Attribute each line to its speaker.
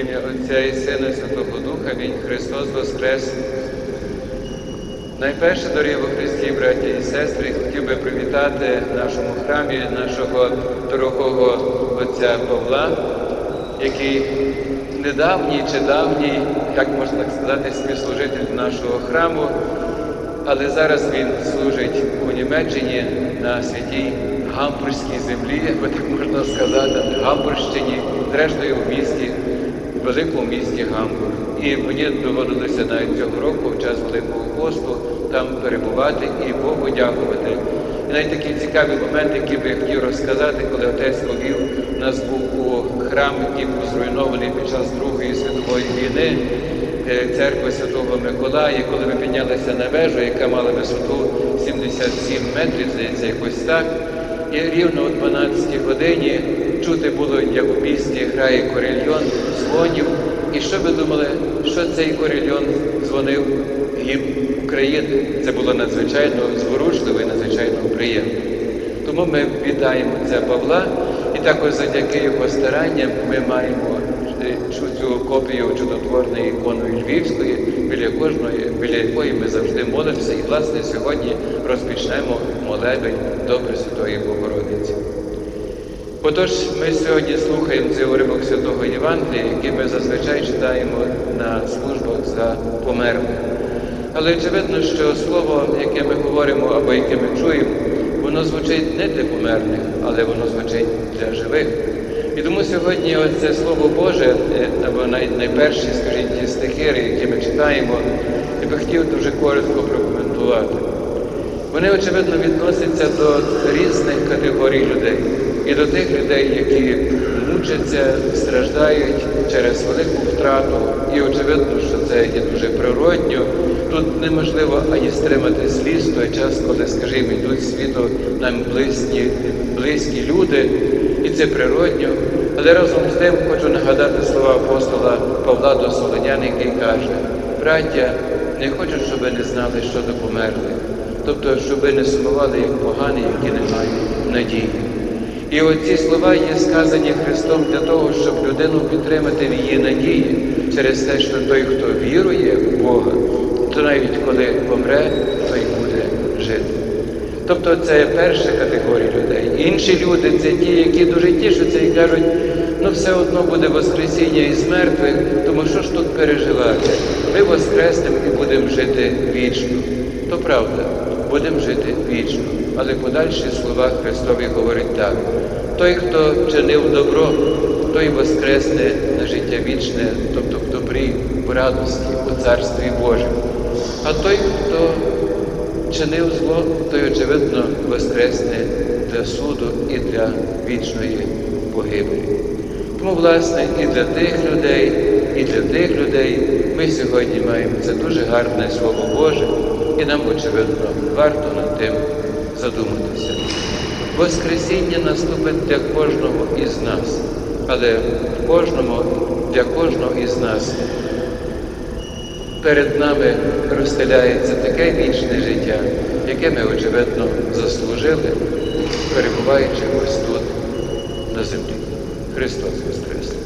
Speaker 1: ім'я Отця і Сина і Святого Духа, Амінь. Христос Воскрес. Найперше, дорогі Христі, браті і сестри, хотів би привітати в нашому храмі нашого дорогого отця Павла, який недавній чи давній, як можна так сказати, співслужитель нашого храму, але зараз він служить у Німеччині на святій Гамбурзькій землі, як би так можна сказати, Гамбурщині, зрештою в місті, великому місті Гамбург. І мені доводилося навіть цього року, в час Великого посту, там перебувати і Богу дякувати. І навіть такий цікавий момент, який би я хотів розказати, коли отець повів нас був у храм, який був зруйнований під час Другої світової війни, е, церкви Святого Миколая, коли ми піднялися на вежу, яка мала висоту 77 метрів, здається, якось так. І рівно о 12 годині чути було, як у місті грає корельйон, дзвонів. І що ви думали, що цей корельйон дзвонив гімн України? Це було надзвичайно зворушливо і надзвичайно приємно. Тому ми вітаємо ця Павла, і також завдяки його старанням ми маємо е, цю копію чудотворної ікони Львівської, біля кожної, біля якої ми завжди молимося. І, власне, сьогодні розпочнемо молебень до Пресвятої Богородиці. Отож, ми сьогодні слухаємо цей уривок Святого Євангелія, який ми зазвичай читаємо на службах за померлих. Але очевидно, що слово, яке ми говоримо або яке ми чуємо, воно звучить не для померлих, але воно звучить для живих. І тому сьогодні оце Слово Боже, е, або найперші, скажіть, ті стихири, які ми читаємо, я би хотів дуже коротко прокоментувати. Вони, очевидно, відносяться до різних категорій людей. І до тих людей, які мучаться, страждають через велику втрату. І очевидно, що це є дуже природньо. Тут неможливо ані стримати сліз той час, коли, скажімо, йдуть світу нам близькі, близькі люди, і це природньо. Але разом з тим хочу нагадати слова апостола Павла до Солонян, який каже: браття, не хочу, щоб ви не знали, що до померлих. Тобто, щоб ви не сумували як погані, які не мають надії. І оці слова є сказані Христом для того, щоб людину підтримати в її надії через те, що той, хто вірує в Бога, то навіть коли помре, той буде жити. Тобто це перша категорія людей. Інші люди це ті, які дуже тішаться і кажуть, ну все одно буде Воскресіння із мертвих, тому що ж тут переживати? Ми воскреснемо і будемо жити вічно. То правда, будемо жити вічно. Але подальші слова Христові говорять так: той, хто чинив добро, той воскресне на життя вічне, тобто в добрі, в радості, у Царстві Божому. А той, хто чинив зло, той, очевидно, воскресне для суду і для вічної погибелі. Тому, власне, і для тих людей, і для тих людей ми сьогодні маємо це дуже гарне Слово Боже, і нам, очевидно, варто над тим задуматися. Воскресіння наступить для кожного із нас, але кожному, для кожного із нас перед нами розстеляється таке вічне життя, яке ми, очевидно, заслужили, перебуваючи ось тут, на землі. Христос Воскрес!